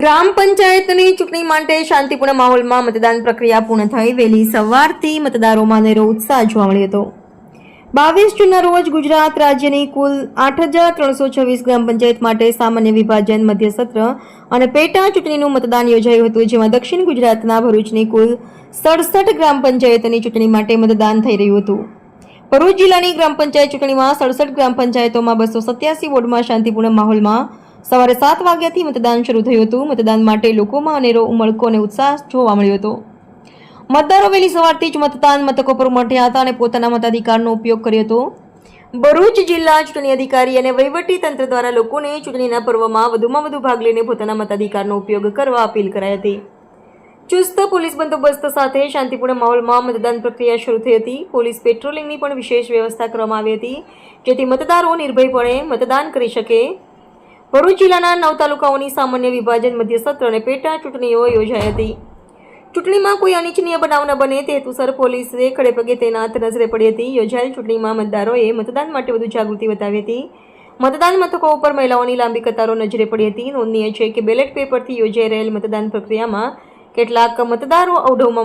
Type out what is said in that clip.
ગ્રામ પંચાયતની ચૂંટણી માટે શાંતિપૂર્ણ માહોલમાં મતદાન પ્રક્રિયા પૂર્ણ થઈ વહેલી સવારથી મતદારોમાં નેરો ઉત્સાહ જોવા મળ્યો હતો. બાવીસ જૂનના રોજ ગુજરાત રાજ્યની કુલ આઠ હજાર ત્રણસો છવ્વીસ ગ્રામ પંચાયત માટે સામાન્ય વિભાજન મધ્ય સત્ર અને પેટા ચૂંટણીનું મતદાન યોજાયું હતું, જેમાં દક્ષિણ ગુજરાતના ભરૂચની કુલ સડસઠ ગ્રામ પંચાયતની ચૂંટણી માટે મતદાન થઈ રહ્યું હતું. ભરૂચ જિલ્લાની ગ્રામ પંચાયત ચૂંટણીમાં સડસઠ ગ્રામ પંચાયતોમાં બસો સત્યાસી વોર્ડમાં શાંતિપૂર્ણ માહોલમાં સવારે સાત વાગ્યાથી મતદાન શરૂ થયું હતું. મતદાન માટે લોકોમાં અનેરો ઉમળકો અને ઉત્સાહ જોવા મળ્યો હતો. મતદારો વહેલી સવારથી જ મતદાન મથકો પર ઉમટ્યા હતા અને પોતાના મતાધિકારનો ઉપયોગ કર્યો હતો. ભરૂચ જિલ્લા ચૂંટણી અધિકારી અને વહીવટી તંત્ર દ્વારા લોકોને ચૂંટણીના પર્વમાં વધુમાં વધુ ભાગ લઈને પોતાના મતાધિકારનો ઉપયોગ કરવા અપીલ કરાઈ હતી. ચુસ્ત પોલીસ બંદોબસ્ત સાથે શાંતિપૂર્ણ માહોલમાં મતદાન પ્રક્રિયા શરૂ થઈ હતી. પોલીસ પેટ્રોલિંગની પણ વિશેષ વ્યવસ્થા કરવામાં આવી હતી, જેથી મતદારો નિર્ભયપણે મતદાન કરી શકે. ભરૂચ જિલ્લાના નવ તાલુકાઓની સામાન્ય વિભાજન મધ્ય સત્ર અને પેટા ચૂંટણીઓ યોજાઈ હતી. ચૂંટણીમાં કોઈ અનિચ્છનીય બનાવ ન બને તે હેતુસર પોલીસે ખડેપગે તૈનાત નજરે પડી હતી. યોજાયેલ ચૂંટણીમાં મતદારોએ મતદાન માટે વધુ જાગૃતિ બતાવી હતી. મતદાન મથકો ઉપર મહિલાઓની લાંબી કતારો નજરે પડી હતી. નોંધનીય છે કે બેલેટ પેપરથી યોજાઈ રહેલ મતદાન પ્રક્રિયામાં કેટલાક મતદારો અવઢવમાં